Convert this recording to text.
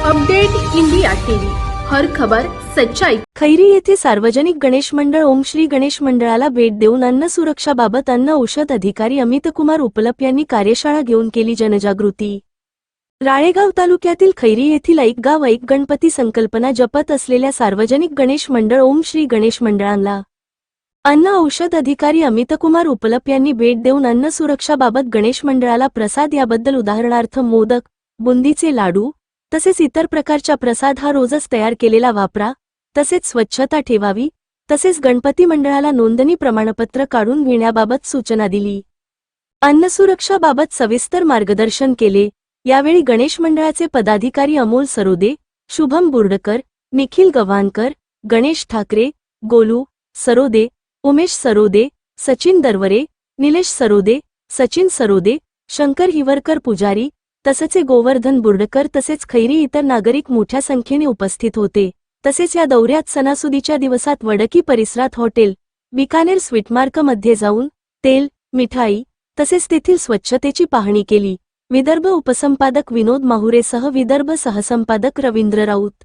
Update India TV. हर खबर सच्चाई. खैरी येथे सार्वजनिक गणेश मंडळ ओम श्री गणेश मंडळाला भेट देऊन अन्न सुरक्षाबाबत अन्न औषध अधिकारी अमितकुमार उपलप यांनी कार्यशाळा घेऊन केली जनजागृती. राळेगाव तालुक्यातील खैरी येथील ऐक गाव ऐक गणपती संकल्पना जपत असलेल्या सार्वजनिक गणेश मंडळ ओम श्री गणेश मंडळांना अन्न औषध अधिकारी अमितकुमार उपलप यांनी भेट देऊन अन्न सुरक्षाबाबत गणेश मंडळाला प्रसाद याबद्दल उदाहरणार्थ मोदक बुंदीचे लाडू तसेच इतर प्रकारच्या प्रसाद हा रोजच तयार केलेला वापरा तसेच स्वच्छता ठेवावी तसेच गणपती मंडळाला नोंदणी प्रमाणपत्र काढून घेण्याबाबत सूचना दिली. अन्नसुरक्षाबाबत सविस्तर मार्गदर्शन केले यावेळी गणेश मंडळाचे पदाधिकारी अमोल सरोदे शुभम बुर्डकर निखिल गव्हाणकर गणेश ठाकरे गोलू सरोदे उमेश सरोदे सचिन दरवरे निलेश सरोदे सचिन सरोदे शंकर हिवरकर पुजारी तसेचे गोवर्धन बुर्डकर तसेच खैरी इतर नागरिक मोठ्या संख्येने उपस्थित होते. तसेच या दौऱ्यात सणासुदीच्या दिवसात वडकी परिसरात हॉटेल बिकानेर स्वीटमार्कमध्ये जाऊन तेल मिठाई तसेच तेथील स्वच्छतेची पाहणी केली. विदर्भ उपसंपादक विनोद माहुरेसह विदर्भ सहसंपादक रवींद्र राऊत.